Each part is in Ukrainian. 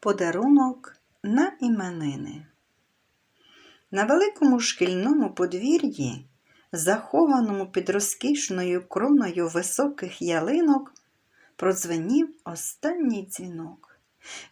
Подарунок на іменини. На великому шкільному подвір'ї, захованому під розкішною кроною високих ялинок, продзвенів останній дзвінок,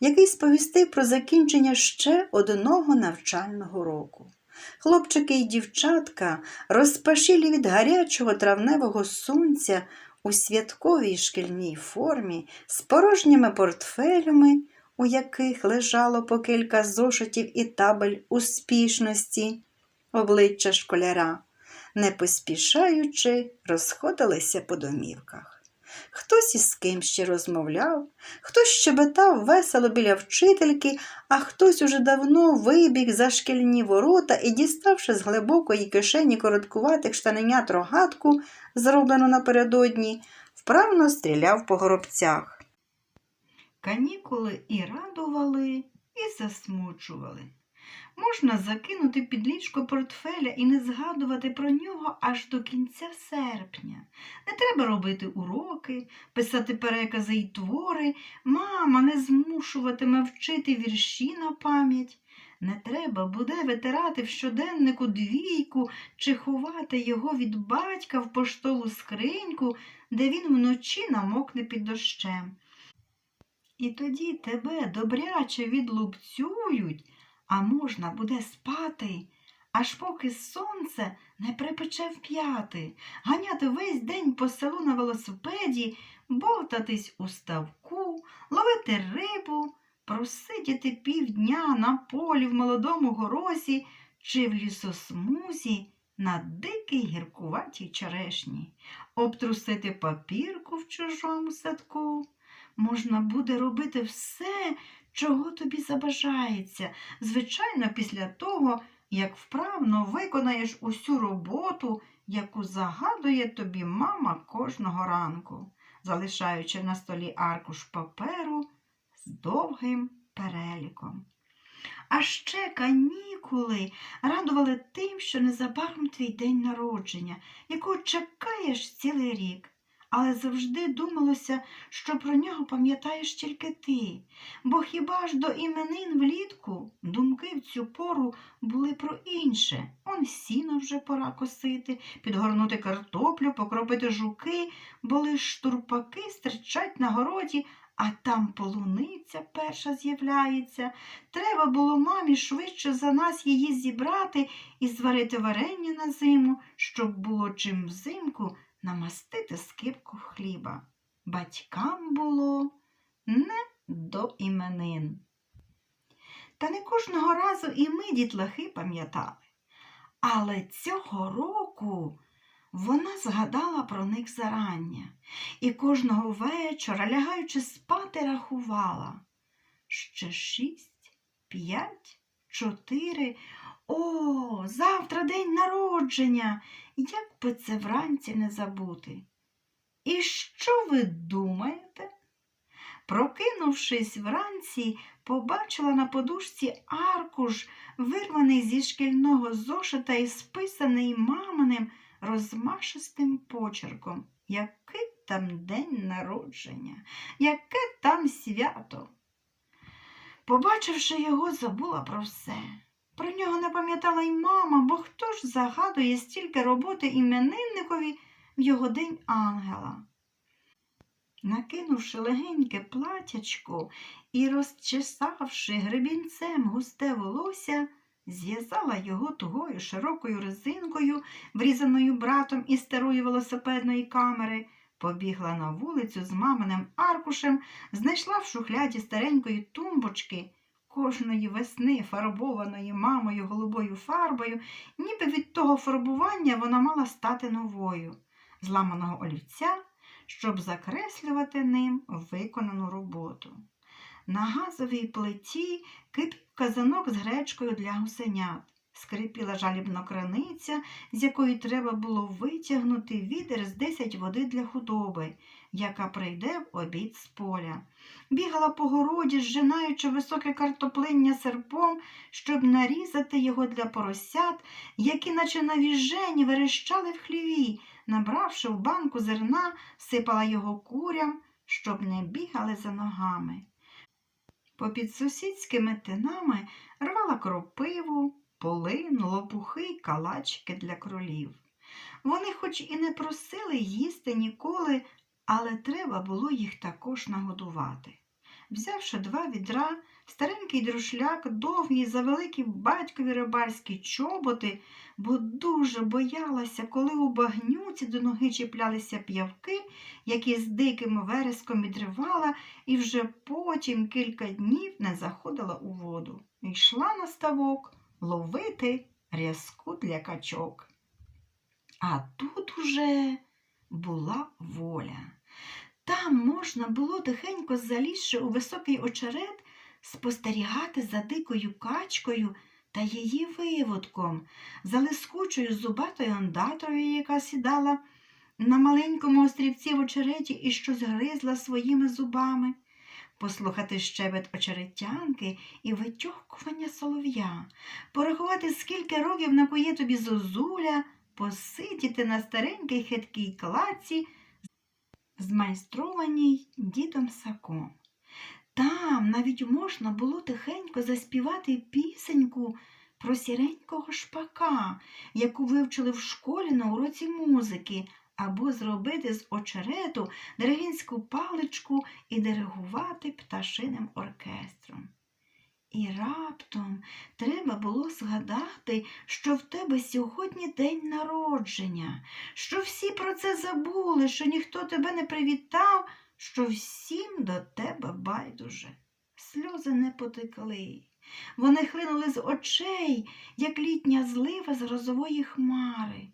який сповістив про закінчення ще одного навчального року. Хлопчики й дівчатка, розпашілі від гарячого травневого сонця у святковій шкільній формі, з порожніми портфелями, у яких лежало по кілька зошитів і табель успішності, обличчя школяра, не поспішаючи, розходилися по домівках. Хтось із ким ще розмовляв, хтось щебетав весело біля вчительки, а хтось уже давно вибіг за шкільні ворота і, діставши з глибокої кишені короткуватих штаненят рогатку, зроблену напередодні, вправно стріляв по горобцях. Канікули і радували, і засмучували. Можна закинути під ліжко портфеля і не згадувати про нього аж до кінця серпня. Не треба робити уроки, писати перекази й твори, мама не змушуватиме вчити вірші на пам'ять. Не треба буде витирати в щоденнику двійку чи ховати його від батька в поштову скриньку, де він вночі намокне під дощем. І тоді тебе добряче відлупцюють, а можна буде спати, аж поки сонце не припече в п'яти, ганяти весь день по селу на велосипеді, бовтатись у ставку, ловити рибу, просидіти півдня на полі в молодому горосі чи в лісосмузі на дикій гіркуватій черешні, обтрусити папірку в чужому садку. Можна буде робити все, чого тобі забажається, звичайно, після того, як вправно виконаєш усю роботу, яку загадує тобі мама кожного ранку, залишаючи на столі аркуш паперу з довгим переліком. А ще канікули радували тим, що незабаром твій день народження, якого чекаєш цілий рік. Але завжди думалося, що про нього пам'ятаєш тільки ти, бо хіба ж до іменин влітку думки в цю пору були про інше. Он сіно вже пора косити, підгорнути картоплю, покропити жуки, бо лиш штурпаки стричать на городі, а там полуниця перша з'являється. Треба було мамі швидше за нас її зібрати і зварити варення на зиму, щоб було чим взимку намастити скипку хліба. Батькам було не до іменин. Та не кожного разу і ми дітлахи пам'ятали. Але цього року вона згадала про них зарання і кожного вечора, láгаючи спати, рахувала. Ще шість, п'ять, чотири. О, завтра день народження. Як би це вранці не забути? І що ви думаєте? Прокинувшись вранці, побачила на подушці аркуш, вирваний зі шкільного зошита і списаний маминим розмашистим почерком. Який там день народження, яке там свято. Побачивши його, забула про все. Пам'ятала й мама, бо хто ж загадує стільки роботи іменинникові в його день ангела. Накинувши легеньке платячко і розчесавши гребінцем густе волосся, зв'язала його тугою широкою резинкою, врізаною братом із старої велосипедної камери, побігла на вулицю з маминим аркушем, знайшла в шухляді старенької тумбочки кожної весни, фарбованої мамою голубою фарбою, ніби від того фарбування вона мала стати новою, зламаного олівця, щоб закреслювати ним виконану роботу. На газовій плиті кипів казанок з гречкою для гусенят. Скрипіла жалібно краниця, з якої треба було витягнути відер з десять води для худоби, яка прийде в обід з поля. Бігала по городі, зжинаючи високе картоплиння серпом, щоб нарізати його для поросят, які, наче навіжені, верещали в хліві, набравши в банку зерна, сипала його курям, щоб не бігали за ногами. Попід сусідськими тинами рвала кропиву, полин, лопухи й калачики для кролів. Вони хоч і не просили їсти ніколи, але треба було їх також нагодувати. Взявши два відра, старенький друшляк, довгі, завеликі батькові рибальські чоботи, бо дуже боялася, коли у багнюці до ноги чіплялися п'явки, які з диким вереском відривала, і вже потім кілька днів не заходила у воду. Йшла на ставок ловити рязку для качок. А тут уже була воля. Там можна було тихенько залізши у високий очерет, спостерігати за дикою качкою та її виводком, за лискучою зубатою ондаторою, яка сідала на маленькому острівці в очереті і щось гризла своїми зубами, послухати щебет очеретянки і витьохкування солов'я, порахувати, скільки років накує тобі зозуля, посидіти на старенькій хиткій клаці, змайстрованій дідом Саком. Там навіть можна було тихенько заспівати пісеньку про сіренького шпака, яку вивчили в школі на уроці музики, або зробити з очерету деревінську паличку і диригувати пташиним оркестром. І раптом треба було згадати, що в тебе сьогодні день народження, що всі про це забули, що ніхто тебе не привітав, що всім до тебе байдуже. Сльози не потекли. Вони хлинули з очей, як літня злива з грозової хмари.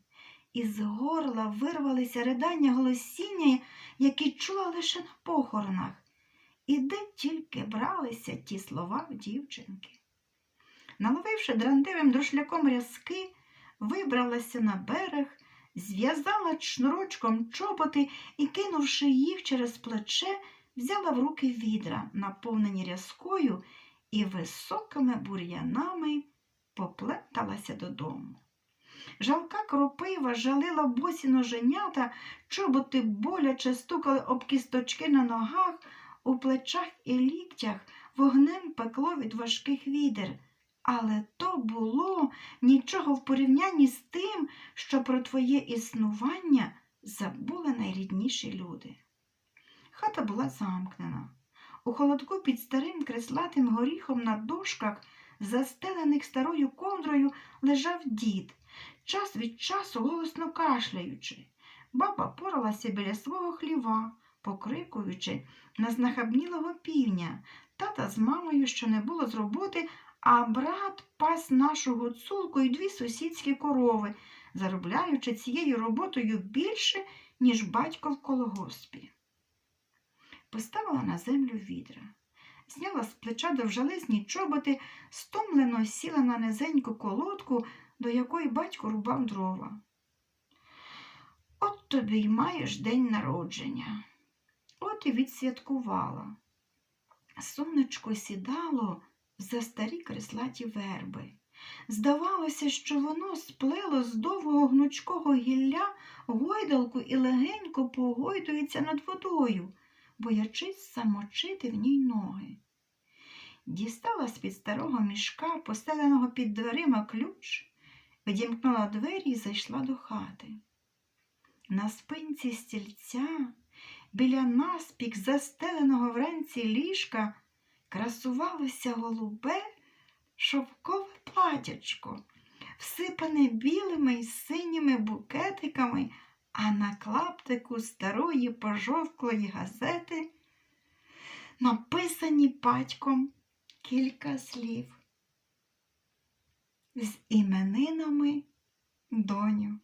Із горла вирвалися ридання голосіння, які чула лише на похоронах. І де тільки бралися ті слова в дівчинки. Наловивши драндивим друшляком рязки, вибралася на берег, зв'язала шнурочком чоботи і, кинувши їх через плече, взяла в руки відра, наповнені рязкою, і високими бур'янами попленталася додому. Жалка кропива жалила босі ноженята, чоботи боляче стукали об кісточки на ногах, у плечах і ліктях вогнем пекло від важких відер. Але то було нічого в порівнянні з тим, що про твоє існування забули найрідніші люди. Хата була замкнена. У холодку під старим креслатим горіхом на дошках, застелених старою ковдрою, лежав дід, час від часу голосно кашляючи. Баба поралася біля свого хліва, покрикуючи на знахабнілого півня, тата з мамою, що не було з роботи, а брат пас нашу гуцулку і дві сусідські корови, заробляючи цією роботою більше, ніж батько в колгоспі. Поставила на землю відра, зняла з плеча довжелезні чоботи, стомлено сіла на низеньку колодку, до якої батько рубав дрова. От тобі й маєш день народження. От і відсвяткувала. Сонечко сідало за старі креслаті верби. Здавалося, що воно сплело з довгого гнучкого гілля гойдалку і легенько погойдується над водою, боячись замочити в ній ноги. Дістала з-під старого мішка, постеленого під дверима ключ, відімкнула двері і зайшла до хати. На спинці стільця, біля наспік застеленого вранці ліжка, красувалося голубе шовкове платячко, всипане білими й синіми букетиками, а на клаптику старої пожовклої газети написані батьком кілька слів з іменинами доню.